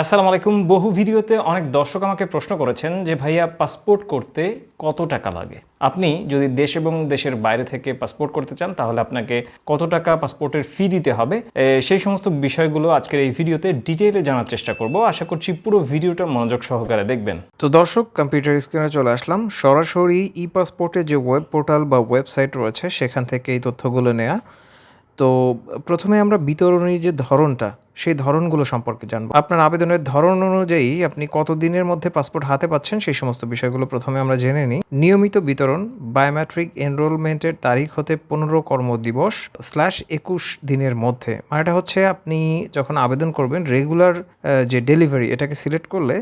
আসসালামু আলাইকুম। বহু ভিডিওতে অনেক দর্শক আমাকে প্রশ্ন করেছেন যে, ভাইয়া, পাসপোর্ট করতে কত টাকা লাগে? আপনি যদি দেশ এবং দেশের বাইরে থেকে পাসপোর্ট করতে চান, তাহলে আপনাকে কত টাকা পাসপোর্টের ফি দিতে হবে? সেই সমস্ত বিষয়গুলো আজকের এই ভিডিওতে ডিটেইলে জানার চেষ্টা করব। আশা করছি পুরো ভিডিওটা মনোযোগ সহকারে দেখবেন। তো দর্শক কম্পিউটার স্ক্রিনে চলে আসলাম। সরাসরি ই পাসপোর্টের যে ওয়েব পোর্টাল বা ওয়েবসাইট রয়েছে, সেখান থেকে এই তথ্যগুলো নেওয়া তো প্রথমে আমরা বিতরণীর যে ধরনটা, সেই ধরনগুলো সম্পর্কে জানব। আপনার আবেদনের ধরন অনুযায়ী আপনি কত দিনের মধ্যে পাসপোর্ট হাতে পাচ্ছেন সেই সমস্ত বিষয়গুলো প্রথমে আমরা জেনে নিই। নিয়মিত বিতরণ বায়োমেট্রিক এনরোলমেন্টের তারিখ হতে পনেরো কর্মদিবস স্ল্যাশ একুশ দিনের মধ্যে। মানে এটা হচ্ছে আপনি যখন আবেদন করবেন রেগুলার যে ডেলিভারি এটাকে সিলেক্ট করলে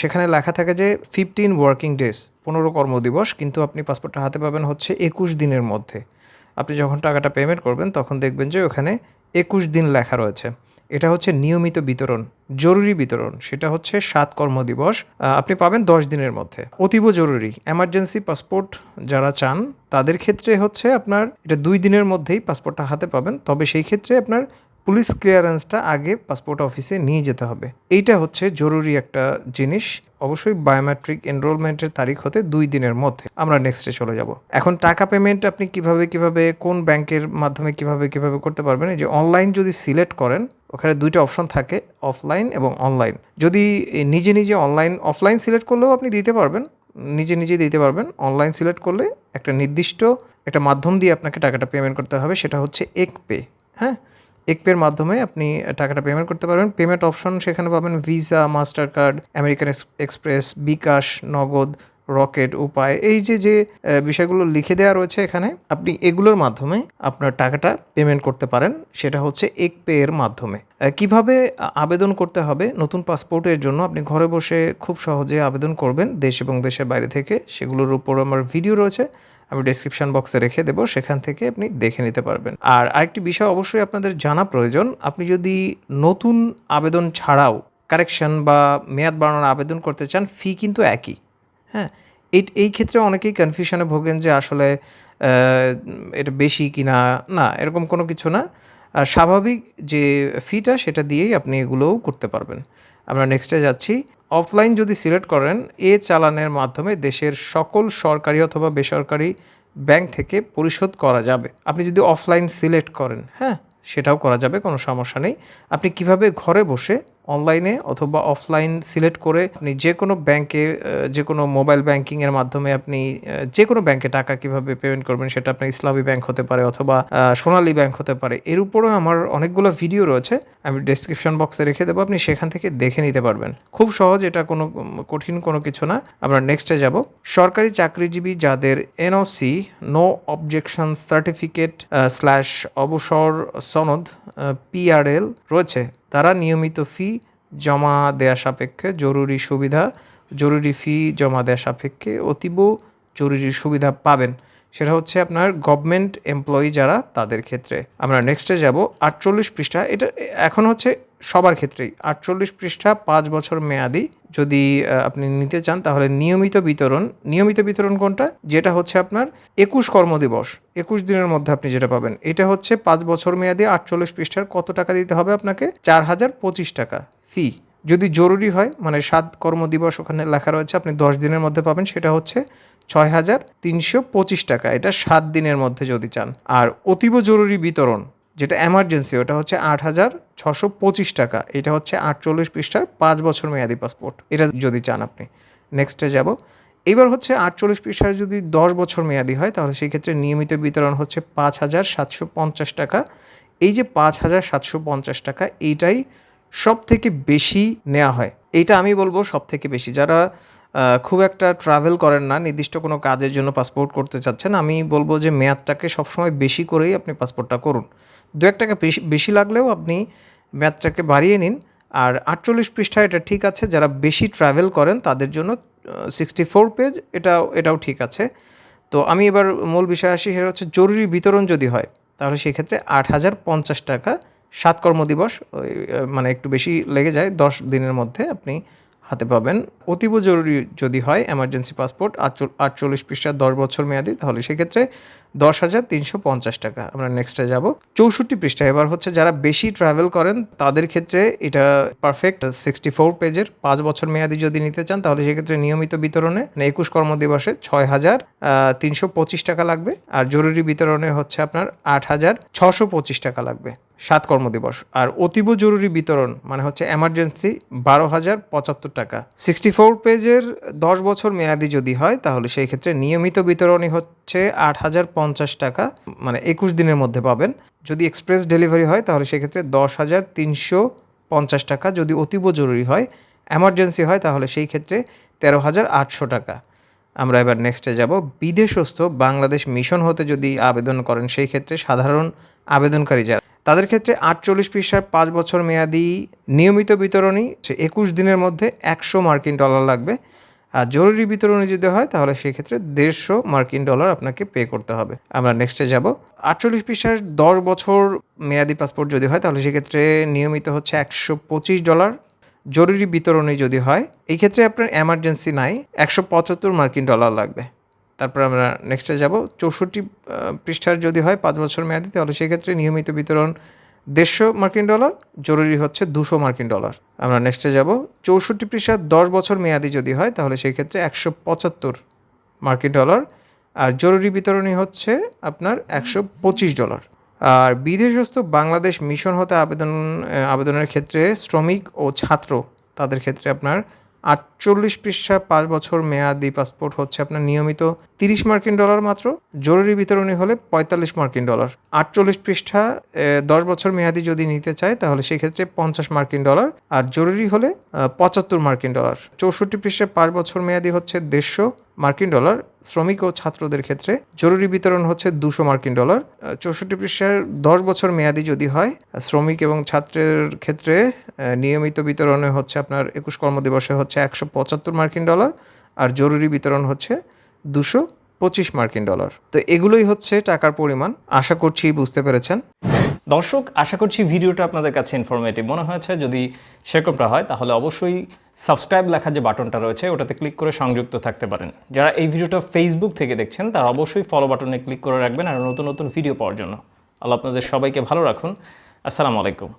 সেখানে লেখা থাকে যে ফিফটিন ওয়ার্কিং ডেজ পনেরো কর্মদিবস, কিন্তু আপনি পাসপোর্টটা হাতে পাবেন হচ্ছে একুশ দিনের মধ্যে। আপনি যখন টাকাটা পেমেন্ট করবেন, তখন দেখবেন যে ওখানে একুশ দিন লেখা রয়েছে। এটা হচ্ছে নিয়মিত বিতরণ, জরুরি বিতরণ। সেটা হচ্ছে সাত কর্মদিবস আপনি পাবেন দশ দিনের মধ্যে। অতীব জরুরি। এমার্জেন্সি পাসপোর্ট যারা চান, তাদের ক্ষেত্রে হচ্ছে আপনার, এটা দুই দিনের মধ্যেই পাসপোর্টটা হাতে পাবেন। তবে সেই ক্ষেত্রে আপনার পুলিশ ক্লিয়ারেন্সটা আগে পাসপোর্ট অফিসে নিয়ে যেতে হবে। এইটা হচ্ছে জরুরি একটা জিনিস। অবশ্যই বায়োমেট্রিক এনরোলমেন্টের তারিখ হতে দুই দিনের মধ্যে আমরা নেক্সটে চলে যাব। এখন টাকা পেমেন্ট আপনি কীভাবে কীভাবে, কোন ব্যাংকের মাধ্যমে, কীভাবে কীভাবে করতে পারবেন? এই যে অনলাইন যদি সিলেক্ট করেন, ওখানে দুইটা অপশন থাকে অফলাইন এবং অনলাইন যদি নিজে নিজে অনলাইন অফলাইন সিলেক্ট করলেও আপনি দিতে পারবেন। নিজে নিজে দিতে পারবেন। অনলাইন সিলেক্ট করলে একটা নির্দিষ্ট একটা মাধ্যম দিয়ে আপনাকে টাকাটা পেমেন্ট করতে হবে, সেটা হচ্ছে এক পে হ্যাঁ? একপের মাধ্যমে আপনি টাকাটা পেমেন্ট করতে পারবেন। পেমেন্ট অপশন সেখানে পাবেন Visa Master card American Express bKash Nagad Rocket উপায় এই যে যে বিষয়গুলো লিখে দেওয়া রয়েছে এখানে, আপনি এগুলোর মাধ্যমে আপনার টাকাটা পেমেন্ট করতে পারেন। সেটা হচ্ছে এক পে মাধ্যমে কীভাবে আবেদন করতে হবে? নতুন পাসপোর্টের জন্য আপনি ঘরে বসে খুব সহজে আবেদন করবেন। দেশ এবং দেশের বাইরে থেকে সেগুলোর উপর আমার ভিডিও রয়েছে। আমি ডেসক্রিপশন বক্সে রেখে দেবো, সেখান থেকে আপনি দেখে নিতে পারবেন। আর আরেকটি বিষয় অবশ্যই আপনাদের জানা প্রয়োজন, আপনি যদি নতুন আবেদন ছাড়াও কারেকশন বা মেয়াদ বাড়ানোর আবেদন করতে চান ফি কিন্তু একই। হ্যাঁ এই এই ক্ষেত্রে অনেকেই কনফিউশনে ভোগেন যে আসলে এটা বেশি কি না না এরকম কোনো কিছু না। স্বাভাবিক যে ফিটা সেটা দিয়েই আপনি এগুলোও করতে পারবেন। আমরা নেক্সটে যাচ্ছি। অফলাইন যদি সিলেক্ট করেন, এ চালানের মাধ্যমে দেশের সকল সরকারি অথবা বেসরকারি ব্যাংক থেকে পরিশোধ করা যাবে। আপনি যদি অফলাইন সিলেক্ট করেন হ্যাঁ সেটাও করা যাবে, কোনো সমস্যা নেই। আপনি কীভাবে ঘরে বসে অনলাইনে অথবা অফলাইন সিলেক্ট করে আপনি যে কোনো ব্যাংকে যে কোনো মোবাইল ব্যাংকিংয়ের মাধ্যমে আপনি যে কোনো ব্যাংকে টাকা কীভাবে পেমেন্ট করবেন সেটা আপনার ইসলামী ব্যাংক হতে পারে অথবা সোনালী ব্যাংক হতে পারে। এর উপরেও আমার অনেকগুলো ভিডিও রয়েছে, আমি ডেসক্রিপশন বক্সে রেখে দেবো, আপনি সেখান থেকে দেখে নিতে পারবেন। খুব সহজ, এটা কোনো কঠিন কোনো কিছু না। আমরা নেক্সটে যাব। সরকারি চাকরিজীবী যাদের NOC no objection certificate slash অবসর সনদ পিআরএল রয়েছে তারা নিয়মিত ফি জমা দেয়া সাপেক্ষে জরুরি সুবিধা, জরুরি ফি জমা দেয়া সাপেক্ষে অতীব জরুরি সুবিধা পাবেন। সেটা হচ্ছে আপনার গভর্নমেন্ট এমপ্লয়ি যারা তাদের ক্ষেত্রে। আমরা নেক্সটে যাব, আটচল্লিশ পৃষ্ঠা। এটা এখন হচ্ছে সবার ক্ষেত্রেই। আটচল্লিশ পৃষ্ঠা, পাঁচ বছর মেয়াদি। যদি আপনি নিতে চান, তাহলে নিয়মিত বিতরণ। নিয়মিত বিতরণ কোনটা? যেটা হচ্ছে আপনার একুশ কর্মদিবস। একুশ দিনের মধ্যে আপনি যেটা পাবেন। এটা হচ্ছে পাঁচ বছর মেয়াদি, আটচল্লিশ পৃষ্ঠার কত টাকা দিতে হবে আপনাকে? চার হাজার পঁচিশ টাকা ফি। যদি জরুরি হয় মানে সাত কর্মদিবস ওখানে লেখা রয়েছে, আপনি দশ দিনের মধ্যে পাবেন, সেটা হচ্ছে ছয় হাজার তিনশো পঁচিশ টাকা। এটা সাত দিনের মধ্যে যদি চান। আর অতীব জরুরি বিতরণ যেটা এমার্জেন্সি ওটা হচ্ছে আট হাজার ছশো পঁচিশ টাকা। এটা হচ্ছে আটচল্লিশ পৃষ্ঠার পাঁচ বছর মেয়াদি পাসপোর্ট এটা যদি চান আপনি। নেক্সটে যাব। এবার হচ্ছে আটচল্লিশ পৃষ্ঠার যদি দশ বছর মেয়াদি হয়, তাহলে সেই ক্ষেত্রে নিয়মিত বিতরণ হচ্ছে পাঁচ হাজার সাতশো পঞ্চাশ টাকা। এই যে পাঁচ হাজার সাতশো পঞ্চাশ টাকা, এইটাই সব থেকে বেশি নেওয়া হয়। এইটা আমি বলব সব থেকে বেশি। যারা খুব একটা ট্রাভেল করেন না, নির্দিষ্ট কোনো কাজের জন্য পাসপোর্ট করতে চাচ্ছেন। আমি বলব যে মেয়াদটাকে সবসময় বেশি করেই আপনি পাসপোর্টটা করুন। দু এক টাকা বেশি বেশি লাগলেও আপনি মেয়াদটাকে বাড়িয়ে নিন। আর আটচল্লিশ পৃষ্ঠা এটা ঠিক আছে, যারা বেশি ট্রাভেল করেন তাদের জন্য সিক্সটি ফোর পেজ এটাও এটাও ঠিক আছে। তো আমি এবার মূল বিষয় আসি, সেটা হচ্ছে জরুরি বিতরণ যদি হয়, তাহলে সেক্ষেত্রে আট হাজার পঞ্চাশ টাকা সাত কর্মদিবস মানে একটু বেশি লেগে যায়, দশ দিনের মধ্যে আপনি হাতে পাবেন। অতীব জরুরি যদি হয় এমার্জেন্সি পাসপোর্ট আটচল্লিশ পৃষ্ঠা দশ বছর মেয়াদি, তাহলে সেক্ষেত্রে দশ হাজার তিনশো পঞ্চাশ টাকা। আমরা নেক্সটে যাব। চৌষট্টি পৃষ্ঠা। এবার হচ্ছে যারা বেশি ট্রাভেল করেন, তাদের ক্ষেত্রে এটা পারফেক্ট সিক্সটি ফোর পেজের পাঁচ বছর মেয়াদি যদি নিতে চান, তাহলে সেক্ষেত্রে নিয়মিত বিতরণে মানে একুশ কর্মদিবসে ছয় হাজার তিনশো পঁচিশ টাকা লাগবে। আর জরুরি বিতরণে হচ্ছে আপনার আট হাজার ছশো পঁচিশ টাকা লাগবে। সাত কর্মদিবস। আর অতীব জরুরি বিতরণ মানে হচ্ছে এমার্জেন্সি বারো হাজার পঁচাত্তর টাকা। সিক্সটি ফোর পেজের দশ বছর মেয়াদি যদি হয়, তাহলে সেই ক্ষেত্রে নিয়মিত বিতরণই হচ্ছে আট হাজার পঞ্চাশ টাকা মানে একুশ দিনের মধ্যে পাবেন। যদি এক্সপ্রেস ডেলিভারি হয়, তাহলে সেক্ষেত্রে দশ হাজার তিনশো পঞ্চাশ টাকা। যদি অতীব জরুরি হয় এমার্জেন্সি হয়, তাহলে সেই ক্ষেত্রে তেরো হাজার আটশো টাকা। আমরা এবার নেক্সটে যাব। বিদেশস্থ বাংলাদেশ মিশন হতে যদি আবেদন করেন, সেই ক্ষেত্রে সাধারণ আবেদনকারী যারা তাদের ক্ষেত্রে আটচল্লিশ পৃষ্ঠার পাঁচ বছর মেয়াদি নিয়মিত বিতরণী একুশ দিনের মধ্যে একশো মার্কিন ডলার লাগবে। আর জরুরি বিতরণী যদি হয়, তাহলে সেক্ষেত্রে দেড়শো মার্কিন ডলার আপনাকে পে করতে হবে। আমরা নেক্সটে যাব। আটচল্লিশ পৃষ্ঠার দশ বছর মেয়াদি পাসপোর্ট যদি হয়, তাহলে সেক্ষেত্রে নিয়মিত হচ্ছে একশো পঁচিশ ডলার। জরুরি বিতরণী যদি হয় এই ক্ষেত্রে আপনার এমার্জেন্সি নাই, একশো পঁচাত্তর মার্কিন ডলার লাগবে। তারপর আমরা নেক্সটে যাব। চৌষট্টি পৃষ্ঠার যদি হয় পাঁচ বছর মেয়াদি, তাহলে সেক্ষেত্রে নিয়মিত বিতরণ দেড়শো মার্কিন ডলার, জরুরি হচ্ছে দুশো মার্কিন ডলার। আমরা নেক্সটে যাব। চৌষট্টি পৃষ্ঠার দশ বছর মেয়াদি যদি হয়, তাহলে সেই ক্ষেত্রে একশো পঁচাত্তর মার্কিন ডলার। আর জরুরি বিতরণী হচ্ছে আপনার একশো পঁচিশ ডলার। আর বিদেশস্থ বাংলাদেশ মিশন হতে আবেদন আবেদনের ক্ষেত্রে শ্রমিক ও ছাত্র, তাদের ক্ষেত্রে আপনার আটচল্লিশ পৃষ্ঠা, পাঁচ বছর মেয়াদি পাসপোর্ট হচ্ছে আপনার নিয়মিত তিরিশ মার্কিন ডলার মাত্র। জরুরি বিতরণী হলে পঁয়তাল্লিশ মার্কিন ডলার। আটচল্লিশ পৃষ্ঠা দশ বছর মেয়াদি যদি নিতে চায়, তাহলে সেক্ষেত্রে পঞ্চাশ মার্কিন ডলার। আর জরুরি হলে পঁচাত্তর মার্কিন ডলার। চৌষট্টি পৃষ্ঠা, পাঁচ বছর মেয়াদি হচ্ছে দেড়শো। মার্কিন ডলার, শ্রমিক ও ছাত্রদের ক্ষেত্রে জরুরি বিতরণ হচ্ছে দুশো মার্কিন ডলার। চৌষট্টি পৃষ্ঠার দশ বছর মেয়াদি যদি হয়, শ্রমিক এবং ছাত্রের ক্ষেত্রে নিয়মিত বিতরণে হচ্ছে আপনার একুশ কর্মদিবসে হচ্ছে একশো পঁচাত্তর মার্কিন ডলার আর জরুরি বিতরণ হচ্ছে দুশো পঁচিশ মার্কিন ডলার। তো এগুলোই হচ্ছে টাকার পরিমাণ। আশা করছি বুঝতে পেরেছেন। দর্শক, আশা করছি ভিডিওটা আপনাদের কাছে ইনফরমেটিভ মনে হয়েছে যদি সেরকমটা হয়, তাহলে অবশ্যই সাবস্ক্রাইব লেখা যে বাটনটা রয়েছে, ওটাতে ক্লিক করে সংযুক্ত থাকতে পারেন। যারা এই ভিডিওটা ফেসবুক থেকে দেখছেন, তারা অবশ্যই ফলো বাটনে ক্লিক করে রাখবেন আর নতুন নতুন ভিডিও পাওয়ার জন্য। আল্লাহ আপনাদের সবাইকে ভালো রাখুন। আসসালামু আলাইকুম।